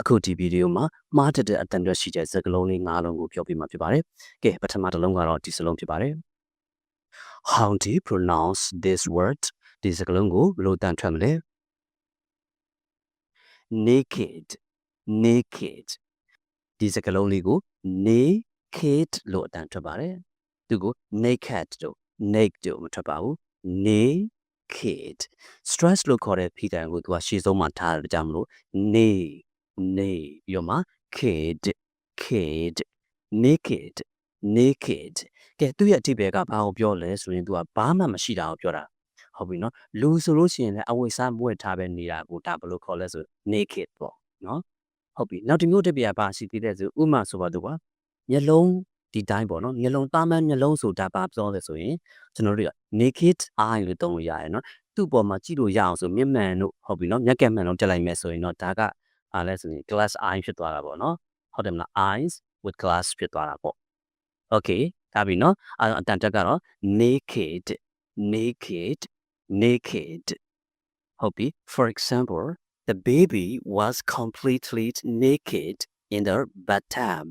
အခုဒီဗီဒီယိုမှာမှားတတဲ့အတန်ရွက်ရှိတဲ့စကားလုံးလေး၅လုံးကိုပြောပြမှာဖြစ်ပါတယ်။ကဲပထမတစ်လုံးကတော့ဒီစလုံးဖြစ်ပါတယ်။ How do you pronounce this word ဒီစကားလုံးကိုဘယ်လိုတန်ထွက်မလဲ naked naked ဒီစကားလုံးလေးကို naked လို့အတန်ထွက်ပါတယ်။သူကို naked တို့ naked တို့မထွက်ပါဘူး။ naked stress လို့ခေါ်တဲ့ဖိတန်ကိုသူကရှေ့ဆုံးမှာထားတယ်ကြောင့်မလို့ ne ne ပြီးတော့မှ kid kid naked naked ကဲသူ့ရဲ့အဓိပ္ပာယ်ကဘာကိုပြောလဲဆိုရင်သူကဘာမှမရှိတာကိုပြောတာဟုတ်ပြီနော်လူဆိုလို့ရှိရင်လည်းအဝိစားမွေ့ထားပဲနေတာကိုဒါဘယ်လိုခေါ်လဲဆို naked ပေါ့နော်ဟုတ်ပြီနောက်တစ်မျိုးတစ်ပြာဘာရှိသေးတဲ့ဆိုဥမာဆိုပါတော့ကွာမျက်လုံးဒီတိုင်းပေါ့နော်မျက်လုံးသားမန်းမျက်လုံးဆိုတာဘာပြောလဲဆိုရင်ကျွန်တော်တို့က naked eye လို့သုံးလို့ရတယ်နော်သူ့ပေါ်မှာကြည့်လို့ရအောင်ဆိုမျက်မှန်တို့ဟုတ်ပြီနော်မျက်ကက်မှန်တော့တက်လိုက်မယ်ဆိုရင်တော့ဒါက အားလဲဆိုရင် glass eye ဖြစ်သွားတာပေါ့နော်ဟုတ်တယ်မလား eyes with glass ဖြစ်သွားတာပေါ့ okay ဒါပြီနော်အဲ့တော့အတန်တက်ကတော့ naked naked naked ဟုတ်ပြီ for example the baby was completely naked in the bathtub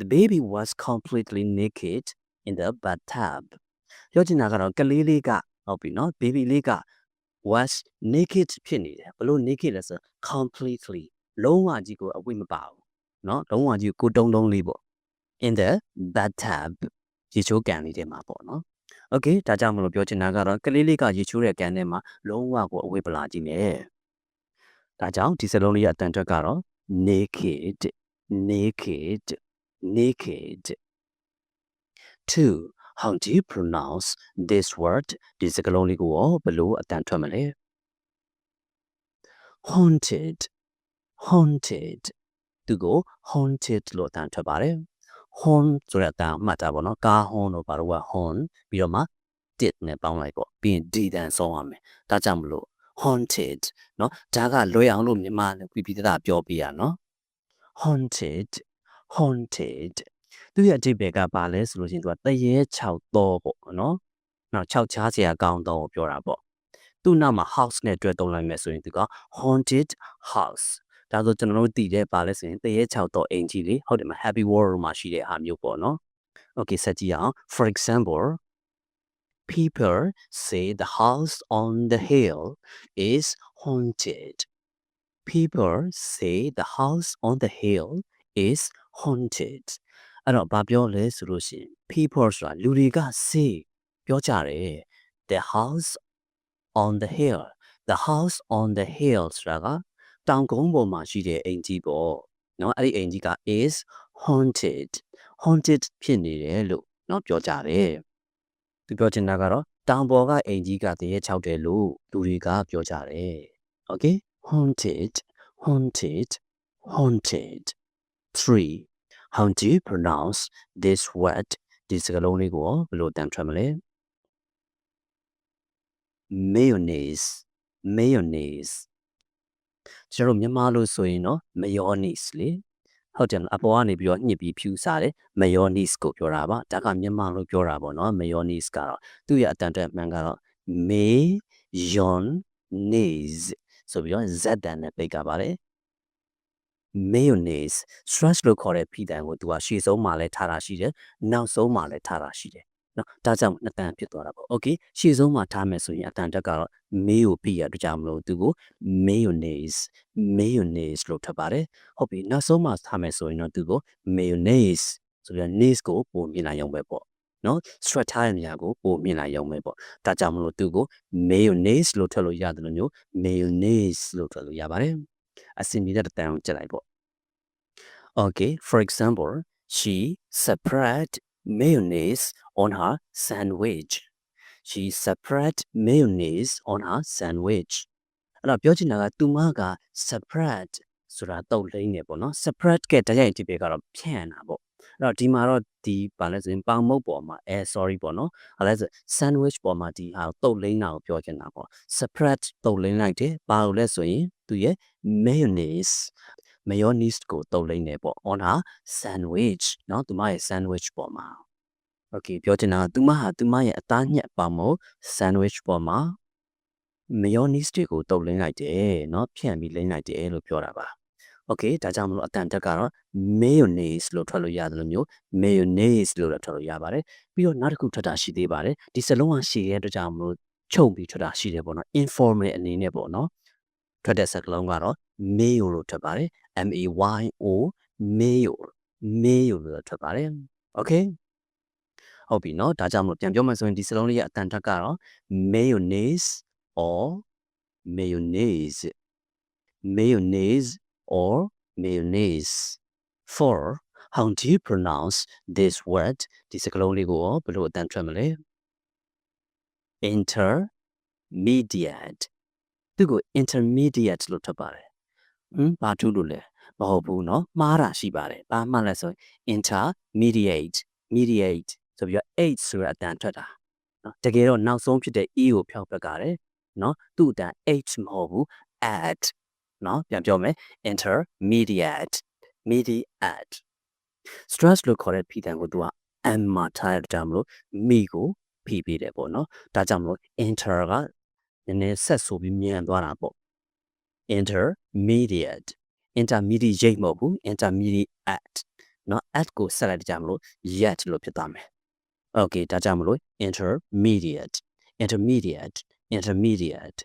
the baby was completely naked in the bathtub ပြောချင်တာကတော့ကလေးလေးကဟုတ်ပြီနော် baby လေးက was naked ဖြစ်နေတယ်ဘလို့ naked လဲဆို completely လုံးဝကြီးကိုအဝိမပါဘူးเนาะလုံးဝကြီးကိုတုံးတုံးလေးပေါ့ in the bathtub ရေချိုးကန်လေးထဲမှာပေါ့နော် okay ဒါကြောင့်မလို့ပြောချင်တာကတော့ကလေးလေးကရေချိုးတဲ့ကန်ထဲမှာလုံးဝကိုအဝိပလာကြီးနဲ့ဒါကြောင့်ဒီစလုံးလေးရဲ့အတန်ထွက်ကတော့ naked naked naked 2 how do you pronounce this word ဒီစကားလုံးလေးကိုရောဘယ်လိုအတန်ထွက်မလဲ haunted haunted သူကို haunted လို့အတန်ထွက်ပါတယ် horn ဆိုတဲ့အတန်မှတ်တာပေါ့နော်ကား horn တို့ဘာလို့က horn ပြီးတော့မှ tit နဲ့ပေါင်းလိုက်ပေါ့ပြီးရင် d တန်ဆုံးရမယ်ဒါကြောင့်မလို့ haunted เนาะဒါကလွယ်အောင်လို့မြန်မာနဲ့ပြပြတသားပြောပြရနော် haunted haunted သူရဲ့အဓိပ္ပာယ်ကဘာလဲဆိုလို့ရှိရင်သူကတရေ6တော့ပေါ့နော်နောက်6ချားစရာကောင်းတော့ပြောတာပေါ့သူ့နောက်မှာ house နဲ့တွဲသုံးလိုက်မယ်ဆိုရင်သူက haunted house ဒါဆိုကျွန်တော်တို့တည်တဲ့ပါလဲဆိုရင်တရေ6တော့အင်ကြီးလေဟုတ်တယ်မ happy world မှာရှိတဲ့အားမျိုးပေါ့နော် okay ဆက်ကြည့်အောင် for example people say the house on the hill is haunted people say the house on the hill is haunted အဲ့တော့ဘာပြောလဲဆိုလို့ရှိရင် people ဆိုတာလူတွေကစေးပြောကြတယ် the house on the hill the house on the hill ဆိုတာကတောင်ကုန်းပေါ်မှာရှိတဲ့အိမ်ကြီးပေါ့နော်အဲ့ဒီအိမ်ကြီးက is haunted haunted ဖြစ်နေတယ်လို့နော်ပြောကြတယ်သူပြောချင်တာကတော့တောင်ပေါ်ကအိမ်ကြီးကတရေချောက်တယ်လို့လူတွေကပြောကြတယ် okay haunted haunted haunted 3 how do you pronounce this word ဒီစကားလုံးလေးကိုဘယ်လိုတန်ထွက်မလဲ mayonnaise mayonnaise ကျွန်တော်တို့မြန်မာလို့ဆိုရင်တော့ mayonnaise လေဟုတ်တယ်အပေါ်ကနေပြီးတော့ညှစ်ပြီးဖြူစားတယ် mayonnaise ကိုပြောတာပါဒါကမြန်မာလို့ပြောတာပေါ့နော် mayonnaise ကတော့သူ့ရဲ့အတန်တက်မှန်ကတော့ mayonnaise ဆိုပြီးတော့ z တန်နဲ့ပိတ်ကပါတယ် mayonnaise stress လို့ခေါ်တဲ့ဖိတန်ကိုသူကရှေ့ဆုံးမှာလဲထားတာရှိတယ်နောက်ဆုံးမှာလဲထားတာရှိတယ်နော်ဒါကြောင့်နှစ်တန်ဖြစ်သွားတာပေါ့ okay ရှေ့ဆုံးမှာထားမယ်ဆိုရင်အတန်တက်ကတော့ mayo ပြီးရတကြမလို့သူကို mayonnaise mayonnaise လို့ထပ်ပါတယ်ဟုတ်ပြီနောက်ဆုံးမှာထားမယ်ဆိုရင်တော့သူကို mayonnaise ဆိုပြီး naise ကိုပုံမြင်လိုက်အောင်ပဲပေါ့နော် stress ထားတဲ့နေရာကိုပုံမြင်လိုက်အောင်ပဲပေါ့ဒါကြောင့်မလို့သူကို mayonnaise လို့ထပ်လို့ရတယ်လို့မျိုး mayonnaise လို့ထပ်လို့ရပါတယ် အစင်မြတဲ့တန်ကိုကြက်လိုက်ပေါ့ Okay for example she spread mayonnaise on her sandwich she spread mayonnaise on her sandwich အဲ့တော့ပြောချင်တာကသူမက spread ဆိုတာတုတ်လိမ့်နေပေါ့နော် spread ကတရိုက်အတိပ္ပယ်ကတော့ဖြန့်တာပေါ့အဲ့တော့ဒီမှာတော့ဒီဘာလဲဆိုရင်ပေါင်မုတ်ပေါ်မှာအဲ sorry ပေါ့နော်အဲ့ဒါဆို sandwich ပေါ်မှာဒီဟာတုတ်လိမ့်တာကိုပြောချင်တာပေါ့ spread တုတ်လိမ့်လိုက်တယ်ဘာလို့လဲဆိုရင် သူရဲ့ mayonnaise mayonnaise ကိုတုတ်လိမ့်နေပေါ့ on her sandwich เนาะသူမရဲ့ sandwich ပေါ်မှာ okay ပြောချင်တာကသူမဟာသူမရဲ့အသားညက်ပါမို့ sandwich ပေါ်မှာ mayonnaise တွေကိုတုတ်လိမ့်လိုက်တယ်เนาะဖြန့်ပြီးလိမ့်လိုက်တယ်လို့ပြောတာပါ okay ဒါကြောင့်မလို့အတန်တက်ကတော့ mayonnaise လို့ထွက်လို့ရတယ်လို့မျိုး mayonnaise လို့လည်းထွက်လို့ရပါတယ်ပြီးတော့နောက်တစ်ခုထွက်တာရှိသေးပါတယ်ဒီစလုံးကရှည်ရဲ့အတွက်ကြောင့်မလို့ချုပ်ပြီးထွက်တာရှိတယ်ပေါ့နော် informal အနေနဲ့ပေါ့နော် ထွက်တဲ့စကားလုံးကတော့ mayo လို့ထွက်ပါတယ် M A Y O mayo mayo လို့ထွက်ပါတယ် okay ဟုတ်ပြီเนาะဒါကြောင့်မလို့ပြန်ပြောမှဆိုရင်ဒီစလုံးလေးရဲ့အတန်တက်ကတော့ mayonnaise or mayonnaise mayonnaise or mayonnaise for how do you pronounce this word ဒီစကားလုံးလေးကိုရောဘယ်လိုအတန်ထွက်မလဲ intermediate သူကို intermediate လို့ထွက်ပါတယ်ဟမ်ဘာထူးလို့လဲမဟုတ်ဘူးเนาะမှားတာရှိပါတယ်ဘာမှလဲဆိုရင် intermediate mediate ဆိုပြီးတော့ h ဆိုတဲ့အတန်ထွက်တာเนาะတကယ်တော့နောက်ဆုံးဖြစ်တဲ့ e ကိုဖျောက်ပက်ကြတယ်เนาะသူ့အတန် h မဟုတ်ဘူး at เนาะပြန်ပြောမယ် intermediate mediate stress လို့ခေါ်တဲ့ဖိတန်ကိုသူက m မှာထားရတဲ့ကြောင့်မလို့မိကိုဖိပေးတယ်ပေါ့နော်ဒါကြောင့်မလို့ inter က နည်းနည်းဆက်ဆိုပြီးမြန်သွားတာပေါ့ intermediate intermediate မဟုတ်ဘူး intermediate เนาะ at ကိုဆက်လိုက်တဲ့ကြောင့်မလို့ yet လို့ဖြစ်သွားမယ် okay ဒါကြောင့်မလို့ intermediate intermediate intermediate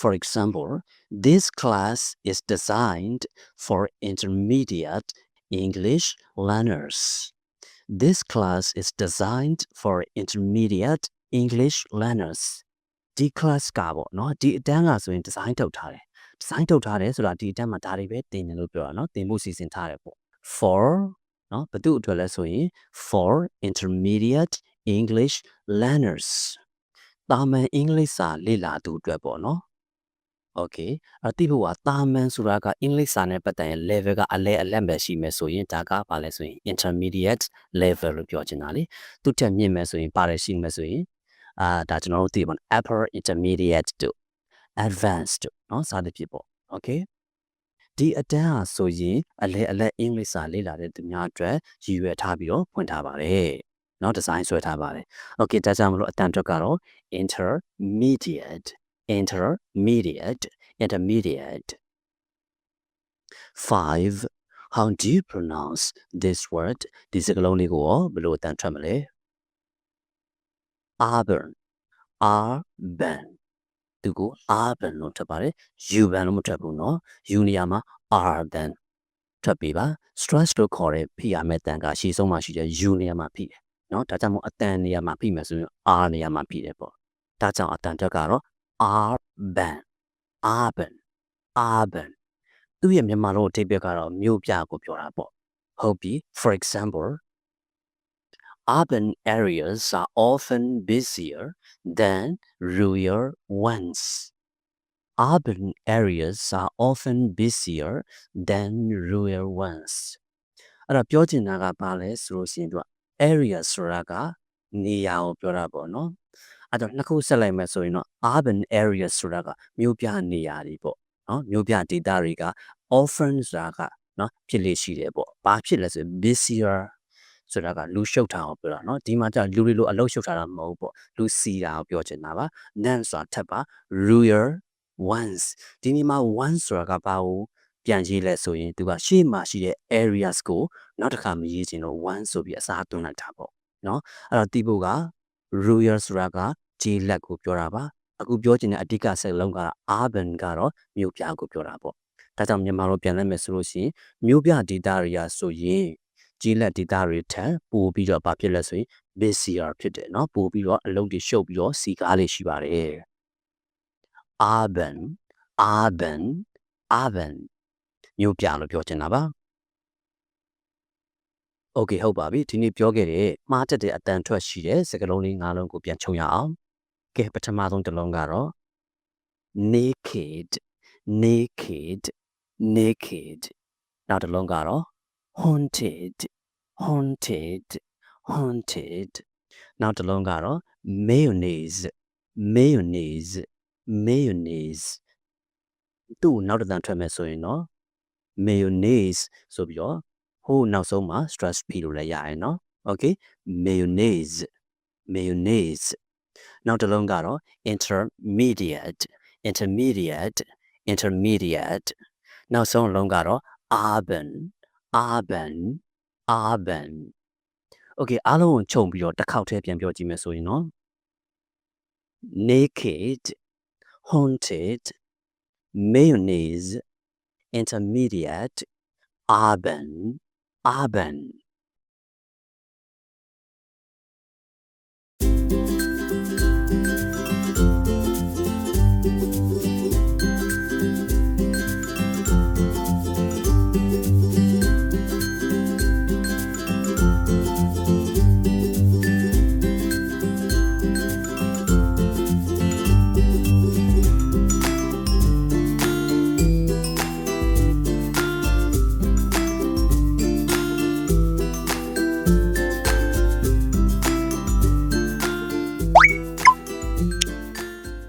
For example, this class is designed for intermediate English learners. This class is designed for intermediate English learners. ဒီ class ကပေါ့နော်ဒီအတန်းကဆိုရင် design ထုတ်ထားတယ် design ထုတ်ထားတယ်ဆိုတာဒီအတန်းမှာဒါတွေပဲသင်တယ်လို့ပြောတာနော်သင်ဖို့စီစဉ်ထားတယ်ပေါ့ for နော်ဘသူအတွက်လဲဆိုရင် for intermediate english learners တာမန်အင်္ဂလိပ်စာလေ့လာသူအတွက်ပေါ့နော် okay အတိဖို့ကတာမန်ဆိုတာကအင်္ဂလိပ်စာနဲ့ပတ်သက်ရင် level ကအလဲအလက်ပဲရှိမယ်ဆိုရင်ဒါကပါလဲဆိုရင် intermediate level လို့ပြောချင်တာလေသူတက်မြင့်မယ်ဆိုရင်ပါတယ်ရှိမယ်ဆိုရင် uh, that you know, even upper intermediate to advanced not other people, okay ဒီအတန်းဟာဆိုရင်အလဲအလဲအင်္ဂလိပ်စာလေ့လာတဲ့သူများအတွက်ရည်ရွယ်ထားပြီးတော့ဖွင့်ထားပါတယ်နော်ဒီဇိုင်းဆွဲထားပါတယ် okay ဒါကြောင့်မလို့အတန်းအတွက်ကတော့ intermediate intermediate intermediate five how do you pronounce this word This is the only word below tenth ဒီစကားလုံးလေးကိုဘယ်လိုအတန်းထွက်မလဲ urban urban သူကို urban လို့ထွက်ပါတယ် urban လို့မထွက်ဘူးเนาะ u နေရာမှာ urban ထွက်ပြီးပါ stress လို့ခေါ်တဲ့ဖိရမဲ့တန်ကရှေ့ဆုံးမှာရှိတဲ့ u နေရာမှာဖိတယ်เนาะဒါကြောင့်မို့အတန်နေရာမှာဖိမယ်ဆိုရင် r နေရာမှာဖိတယ်ပေါ့ဒါကြောင့်အတန်တက်ကတော့ urban urban urban သူ့ရဲ့မြန်မာလိုအဓိပ္ပာယ်ကတော့မြို့ပြကိုပြောတာပေါ့ဟုတ်ပြီ for example urban areas are often busier than rural ones urban areas are often busier than rural ones အဲ့တော့ပြောချင်တာကဘာလဲဆိုလို့ရှိရင်သူက area ဆိုတာကနေရာကိုပြောတာပေါ့နော်အဲ့တော့နှစ်ခုဆက်လိုက်မယ်ဆိုရင်တော့ urban areas ဆိုတာကမြို့ပြနေရာတွေပေါ့နော်မြို့ပြဒေသတွေက often ဆိုတာကနော်ဖြစ်လေရှိတယ်ပေါ့ဘာဖြစ်လဲဆိုရင် busier ဆိုတာကလူရှုပ်တာကိုပြောတာเนาะဒီမှာじゃလူတွေလိုအလုပ်ရှုပ်တာတာမဟုတ်ပေါ့လူစီတာကိုပြောချင်တာပါ nan ဆိုတာထပ်ပါ ruler ones ဒီနေ့မှာ ones ဆိုတာကဘာကိုပြန်ရေးလဲဆိုရင်သူကရှေ့မှာရှိတဲ့ areas ကိုနောက်တစ်ခါမရေးချင်တော့ one ဆိုပြီးအစားသွင်းလိုက်တာပေါ့เนาะအဲ့တော့တီးဖို့က ruler ဆိုတာကဂျေလက်ကိုပြောတာပါအခုပြောချင်တဲ့အဓိကစက်လုံးက urban ကတော့မြို့ပြကိုပြောတာပေါ့ဒါကြောင့်မြန်မာလိုပြန်လိုက်မယ်ဆိုလို့ရှိရင်မြို့ပြဒေသတွေကဆိုရင် ကြီးလက်ဒေသတွေထက်ပိုပြီးတော့ဘာဖြစ်လဲဆိုရင် busier ဖြစ်တယ်เนาะပိုပြီးတော့အလုပ်တွေရှုပ်ပြီးတော့စီကားလေးရှိပါတယ် urban urban urban မြို့ပြလို့ပြောချင်တာပါโอเคဟုတ်ပါပြီဒီနေ့ပြောခဲ့တဲ့မှားတက်တဲ့အတန်ထွက်ရှိတဲ့စကားလုံးလေး၅လုံးကိုပြန်ခြုံရအောင်ကဲပထမဆုံးတစ်လုံးကတော့ naked naked naked နောက်တစ်လုံးကတော့ haunted, haunted, haunted. Now the long longer mayonnaise, mayonnaise, mayonnaise. Do now the time I saw you know mayonnaise. So be your who now so much stress pillow lay I know. Okay, mayonnaise, mayonnaise. Now the long longer intermediate, intermediate, intermediate. Now so longer oven. Urban urban okay အားလုံးကိုခြုံပြီးတော့တစ်ခေါက်တည်းပြန်ပြောကြည့်မယ်ဆိုရင်နော် naked haunted mayonnaise intermediate urban urban